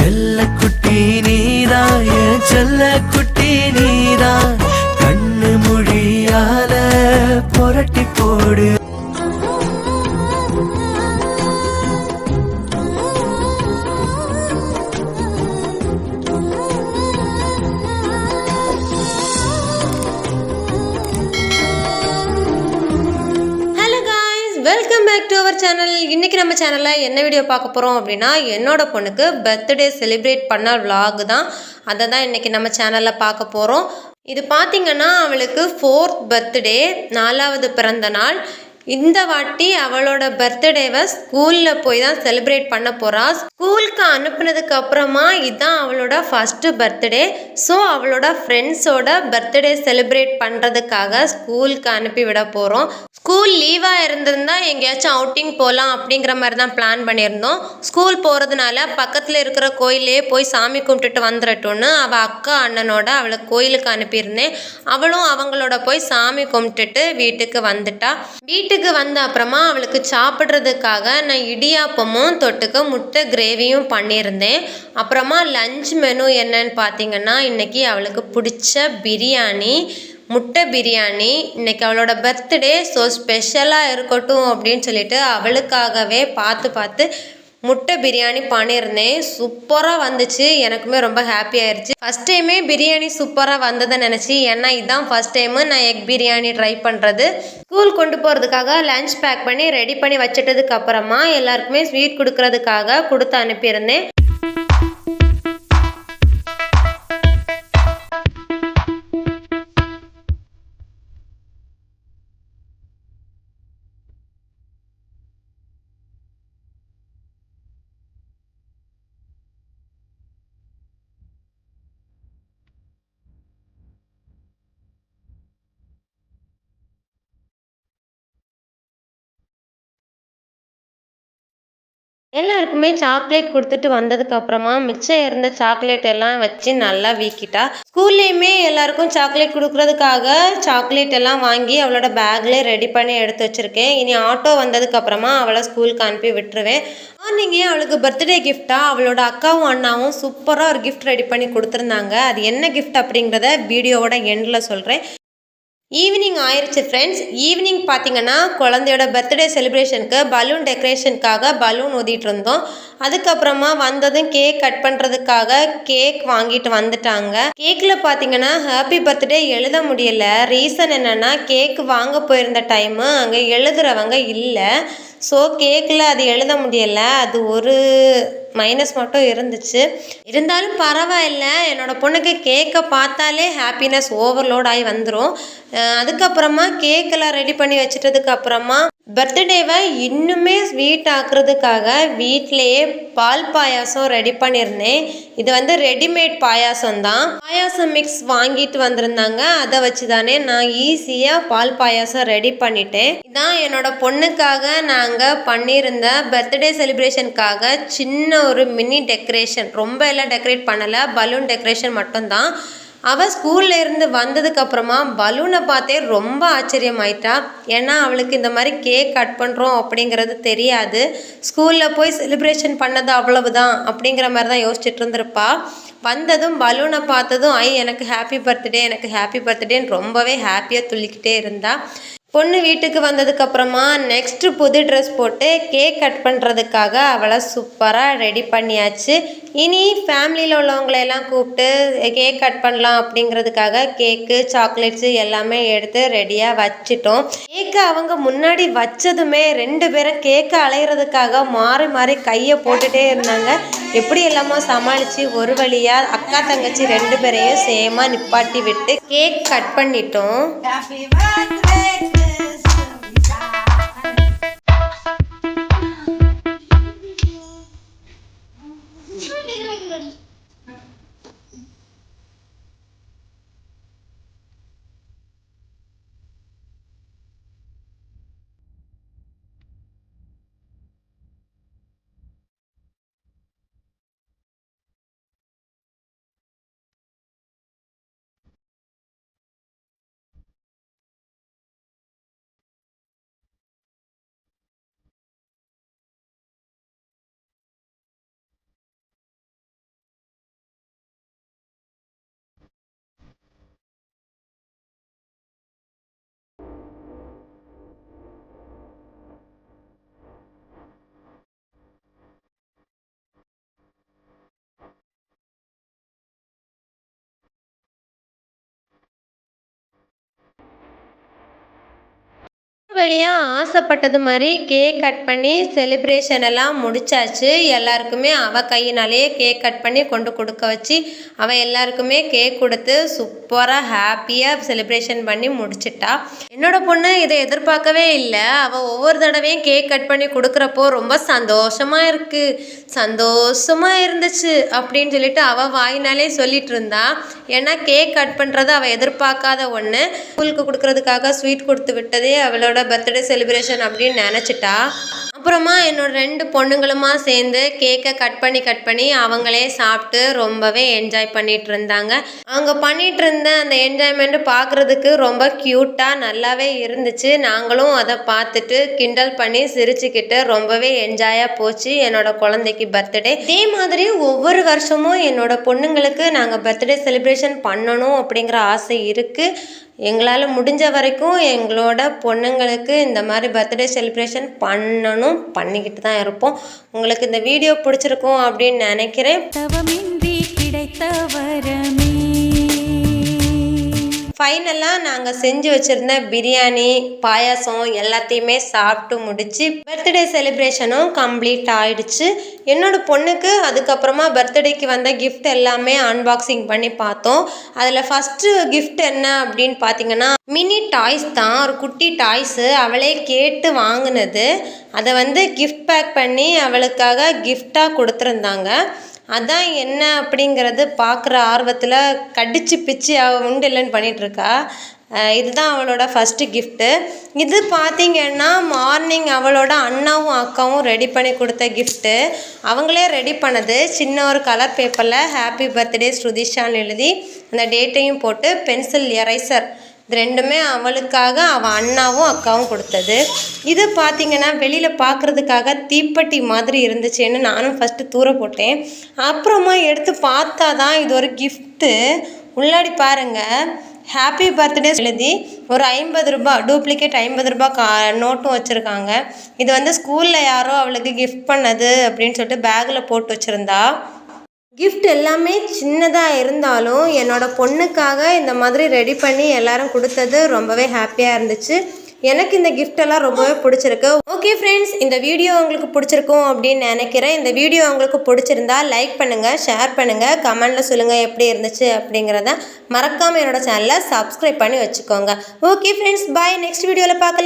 செல்ல குட்டி நீதா என் செல்ல குட்டி நீதா கண்ணு மொழியால புரட்டி போடு. நம்ம சேனலில் என்ன வீடியோ பார்க்க போகிறோம் அப்படின்னா என்னோட பொண்ணுக்கு பர்த்டே செலிப்ரேட் பண்ண vlog தான். அதை தான் இன்றைக்கி நம்ம சேனலில் பார்க்க போகிறோம் இது பார்த்திங்கன்னா அவளுக்கு ஃபோர்த் பர்த்டே நாலாவது பிறந்த நாள். இந்த வாட்டி அவளோட பர்த்டேவை ஸ்கூலில் போய் தான் செலிப்ரேட் பண்ண போகிறா ஸ்கூலுக்கு அனுப்புனதுக்கு அப்புறமா இதுதான் அவளோட ஃபஸ்ட்டு பர்த்டே ஸோ அவளோட ஃப்ரெண்ட்ஸோட பர்த்டே செலிப்ரேட் பண்ணுறதுக்காக ஸ்கூலுக்கு அனுப்பி விட போகிறோம் ஸ்கூல் லீவாக இருந்திருந்தா எங்கேயாச்சும் அவுட்டிங் போகலாம் அப்படிங்கிற மாதிரி தான் பிளான் பண்ணியிருந்தோம். ஸ்கூல் போகிறதுனால பக்கத்தில் இருக்கிற கோயிலே போய் சாமி கும்பிட்டுட்டு வந்துடட்டும்னு அவள் அக்கா அண்ணனோட அவளை கோயிலுக்கு அனுப்பியிருந்தேன். அவளும் அவங்களோட போய் சாமி கும்பிட்டுட்டு வீட்டுக்கு வந்துட்டா. வீட்டுக்கு வந்த அப்புறமா அவளுக்கு சாப்பிட்றதுக்காக நான் இடியாப்பமும் தொட்டுக்க முட்டை கிரேவியும் பண்ணியிருந்தேன். அப்புறமா லஞ்ச் மெனு என்னன்னு பார்த்தீங்கன்னா இன்றைக்கி அவளுக்கு பிடிச்ச பிரியாணி முட்டை பிரியாணி. இன்றைக்கி அவளோட பர்த்டே ஸோ ஸ்பெஷலாக இருக்கட்டும் அப்படின்னு சொல்லிட்டு அவளுக்காகவே பார்த்து பார்த்து முட்டை பிரியாணி பண்ணியிருந்தேன் சூப்பராக வந்துச்சு. எனக்குமே ரொம்ப ஹாப்பி ஆயிடுச்சு ஃபஸ்ட் டைமே பிரியாணி சூப்பராக வந்ததை நினச்சி ஏன்னா இதுதான் ஃபஸ்ட் டைமு நான் எக் பிரியாணி ட்ரை பண்ணுறது ஸ்கூல் கொண்டு போகிறதுக்காக லஞ்ச் பேக் பண்ணி ரெடி பண்ணி வச்சிட்டதுக்கு அப்புறமா எல்லாருக்குமே ஸ்வீட் கொடுக்கறதுக்காக கொடுத்து அனுப்பியிருந்தேன். எல்லாருக்குமே சாக்லேட் கொடுத்துட்டு வந்ததுக்கு அப்புறமா மிச்சம் இருந்த சாக்லேட் எல்லாம் வச்சு நல்லா வீக்கிட்டா. ஸ்கூல்லையுமே எல்லாருக்கும் சாக்லேட் கொடுக்கறதுக்காக சாக்லேட் எல்லாம் வாங்கி அவளோட பேக்ல ரெடி பண்ணி எடுத்து வச்சிருக்கேன். இனி ஆட்டோ வந்ததுக்கு அப்புறமா அவளை ஸ்கூலுக்கு அனுப்பி விட்டுருவேன். மார்னிங்கே அவளுக்கு பர்த்டே கிஃப்டாக அவளோட அக்காவும் அண்ணாவும் சூப்பராக ஒரு கிஃப்ட் ரெடி பண்ணி கொடுத்துருந்தாங்க. அது என்ன கிஃப்ட் அப்படிங்கிறத வீடியோவோட எண்டில் சொல்கிறேன் ஈவினிங் ஆயிடுச்சு ஃப்ரெண்ட்ஸ் ஈவினிங் பார்த்தீங்கன்னா குழந்தையோட பர்த்டே செலிப்ரேஷனுக்கு பலூன் டெக்கரேஷனுக்காக பலூன் ஊதிட்டு இருந்தோம். அதுக்கப்புறமா வந்ததும் கேக் கட் பண்ணுறதுக்காக கேக் வாங்கிட்டு வந்துட்டாங்க. கேக்கில் பார்த்தீங்கன்னா ஹாப்பி பர்த்டே எழுத முடியல. ரீசன் என்னென்னா கேக் வாங்க போயிருந்த டைமு அங்கே எழுதுறவங்க இல்லை. ஸோ கேக்கில் அது எழுத முடியலை. அது ஒரு மைனஸ் மட்டும் இருந்துச்சு. இருந்தாலும் பரவாயில்ல. என்னோட பொண்ணுக்கு கேக்கை பார்த்தாலே ஹாப்பினஸ் ஓவர்லோட் ஆகி வந்துடும் அதுக்கப்புறமா கேக்கெல்லாம் ரெடி பண்ணி வச்சிட்டதுக்கு அப்புறமா பர்த்டேவை இன்னுமே ஸ்வீட் ஆக்குறதுக்காக வீட்டிலேயே பால் பாயாசம் ரெடி பண்ணியிருந்தேன். இது வந்து ரெடிமேட் பாயாசம் தான் பாயாசம் மிக்ஸ் வாங்கிட்டு வந்திருந்தாங்க. அதை வச்சு தானே நான் ஈஸியாக பால் பாயாசம் ரெடி பண்ணிட்டேன். இதான் என்னோட பொண்ணுக்காக நாங்கள் பண்ணியிருந்த பர்த்டே செலிப்ரேஷனுக்காக சின்ன ஒரு மினி டெக்கரேஷன் ரொம்ப எல்லாம் டெக்கரேட் பண்ணலை. பலூன் டெக்கரேஷன் மட்டும்தான். அவள் ஸ்கூல்ல இருந்து வந்ததுக்கப்புறமா பலூனை பார்த்தே ரொம்ப ஆச்சரியமாயிட்டா. ஏன்னா அவளுக்கு இந்த மாதிரி கேக் கட் பண்ணுறோம் அப்படிங்கிறது தெரியாது. ஸ்கூலில் போய் செலிப்ரேஷன் பண்ணது அவ்வளவுதான் அப்படிங்கிற மாதிரி தான் யோசிச்சுட்டு இருந்திருப்பா. வந்ததும் பலூனை பார்த்ததும் ஐ எனக்கு ஹாப்பி பர்த்டே எனக்கு ஹாப்பி பர்த்டேன்னு ரொம்பவே ஹாப்பியாக துள்ளிக்கிட்டே இருந்தாள் பொண்ணு வீட்டுக்கு வந்ததுக்கு அப்புறமா நெக்ஸ்ட் புது ட்ரெஸ் போட்டு கேக் கட் பண்ணுறதுக்காக அவளை சூப்பராக ரெடி பண்ணியாச்சு. இனி ஃபேமிலியில் உள்ளவங்களையெல்லாம் கூப்பிட்டு கேக் கட் பண்ணலாம் அப்படிங்கிறதுக்காக கேக்கு சாக்லேட்ஸு எல்லாமே எடுத்து ரெடியாக வச்சிட்டோம். கேக்கு அவங்க முன்னாடி வச்சதுமே ரெண்டு பேரும் கேக்கை அலையிறதுக்காக மாறி மாறி கையை போட்டுகிட்டே இருந்தாங்க. எப்படி எல்லாமோ சமாளித்து ஒரு வழியாக அக்கா தங்கச்சி ரெண்டு பேரையும் சேமாக நிப்பாட்டி விட்டு கேக் கட் பண்ணிட்டோம். வழியாக ஆசைப்பட்டது மாதிரி கேக் கட் பண்ணி செலிப்ரேஷன் எல்லாம் முடிச்சாச்சு. எல்லாருக்குமே அவள் கையினாலேயே கேக் கட் பண்ணி கொண்டு கொடுக்க வச்சு அவள் எல்லாருக்குமே கேக் கொடுத்து சூப்பராக ஹாப்பியாக செலிப்ரேஷன் பண்ணி முடிச்சிட்டா. என்னோட பொண்ணு இதை எதிர்பார்க்கவே இல்லை. அவள் ஒவ்வொரு தடவையும் கேக் கட் பண்ணி கொடுக்குறப்போ ரொம்ப சந்தோஷமாக இருக்குது சந்தோஷமாக இருந்துச்சு அப்படின்னு சொல்லிட்டு அவள் வாயினாலே சொல்லிட்டு இருந்தா. ஏன்னா கேக் கட் பண்ணுறது அவள் எதிர்பார்க்காத ஒன்று ஸ்கூலுக்கு கொடுக்குறதுக்காக ஸ்வீட் கொடுத்து விட்டதே அவளோட பர்த்டே செலிப்ரேஷன் அப்படின்னு நினச்சிட்டா அப்புறமா என்னோட ரெண்டு பொண்ணுங்களுமா சேர்ந்து கேக்கை கட் பண்ணி கட் பண்ணி அவங்களே சாப்பிட்டு ரொம்பவே என்ஜாய் பண்ணிட்டு இருந்தாங்க அவங்க பண்ணிட்டு இருந்த அந்த என்ஜாய்மெண்ட் பார்க்குறதுக்கு ரொம்ப க்யூட்டாக நல்லாவே இருந்துச்சு. நாங்களும் அதை பார்த்துட்டு கிண்டல் பண்ணி சிரிச்சுக்கிட்டு ரொம்பவே என்ஜாயாக போச்சு. என்னோட குழந்தைக்கு பர்த்டே இதே மாதிரி ஒவ்வொரு வருஷமும் என்னோட பொண்ணுங்களுக்கு நாங்கள் பர்த்டே செலிப்ரேஷன் பண்ணணும் அப்படிங்கிற ஆசை இருக்குது எங்களால் முடிஞ்ச வரைக்கும் எங்களோட பொண்ணுங்களுக்கு இந்த மாதிரி பர்த்டே செலிப்ரேஷன் பண்ணணும். பண்ணிக்கிட்டு தான் இருப்போம். உங்களுக்கு இந்த வீடியோ பிடிச்சிருக்கும் அப்படின்னு நினைக்கிறேன். தவமின்றி கிடைத்த வரமே. ஃபைனலாக நாங்கள் செஞ்சு வச்சுருந்த பிரியாணி பாயாசம் எல்லாத்தையுமே சாப்பிட்டு முடிச்சு பர்த்டே செலிப்ரேஷனும் கம்ப்ளீட் ஆயிடுச்சு. என்னோடய பொண்ணுக்கு அதுக்கப்புறமா பர்த்டேக்கு வந்த கிஃப்ட் எல்லாமே அன்பாக்சிங் பண்ணி பார்த்தோம். அதில் ஃபஸ்ட்டு கிஃப்ட் என்ன அப்படின்னு பார்த்தீங்கன்னா மினி டாய்ஸ் தான் ஒரு குட்டி டாய்ஸு அவளே கேட்டு வாங்கினது. அதை வந்து கிஃப்ட் பேக் பண்ணி அவளுக்காக கிஃப்டாக கொடுத்துருந்தாங்க. அதான் என்ன அப்படிங்கிறது பார்க்குற ஆர்வத்தில் கடிச்சு பிச்சு அவள் உண்டு இல்லைன்னு பண்ணிகிட்ருக்கா இதுதான் அவளோட ஃபஸ்ட்டு கிஃப்ட்டு இது பார்த்திங்கன்னா மார்னிங் அவளோட அண்ணாவும் அக்காவும் ரெடி பண்ணி கொடுத்த கிஃப்ட்டு அவங்களே ரெடி பண்ணது. சின்ன ஒரு கலர் பேப்பரில் ஹாப்பி பர்த்டே ஸ்ருதிஷான்னு எழுதி அந்த டேட்டையும் போட்டு பென்சில் எரைசர் இது ரெண்டுமே அவளுக்காக அவள் அண்ணாவும் அக்காவும் கொடுத்தது. இது பார்த்தீங்கன்னா வெளியில் பார்க்குறதுக்காக தீப்பெட்டி மாதிரி இருந்துச்சுன்னு நானும் ஃபஸ்ட்டு தூர போட்டேன். அப்புறமா எடுத்து பார்த்தா தான் இது ஒரு கிஃப்ட்டு உள்ளாடி பாருங்கள் ஹாப்பி பர்த்டே எழுதி ஒரு ஐம்பது ரூபா டூப்ளிகேட் ஐம்பது ரூபா கா நோட்டும் வச்சுருக்காங்க. இது வந்து ஸ்கூலில் யாரோ அவளுக்கு கிஃப்ட் பண்ணது அப்படின்னு சொல்லிட்டு பேக்கில் போட்டு வச்சுருந்தா. கிஃப்ட் எல்லாமே சின்னதாக இருந்தாலும் என்னோட பொண்ணுக்காக இந்த மாதிரி ரெடி பண்ணி எல்லாரும் கொடுத்தது ரொம்பவே ஹாப்பியாக இருந்துச்சு. எனக்கு இந்த கிஃப்டெல்லாம் ரொம்பவே பிடிச்சிருக்கு. ஓகே ஃப்ரெண்ட்ஸ் இந்த வீடியோ உங்களுக்கு பிடிச்சிருக்கும் அப்படின்னு நினைக்கிறேன். இந்த வீடியோ உங்களுக்கு பிடிச்சிருந்தா லைக் பண்ணுங்கள் ஷேர் பண்ணுங்கள் கமெண்டில் சொல்லுங்கள் எப்படி இருந்துச்சு அப்படிங்கிறத மறக்காமல் என்னோட சேனலை சப்ஸ்கிரைப் பண்ணி வச்சுக்கோங்க. ஓகே ஃப்ரெண்ட்ஸ் பாய் நெக்ஸ்ட் வீடியோவில் பார்க்கலாம்.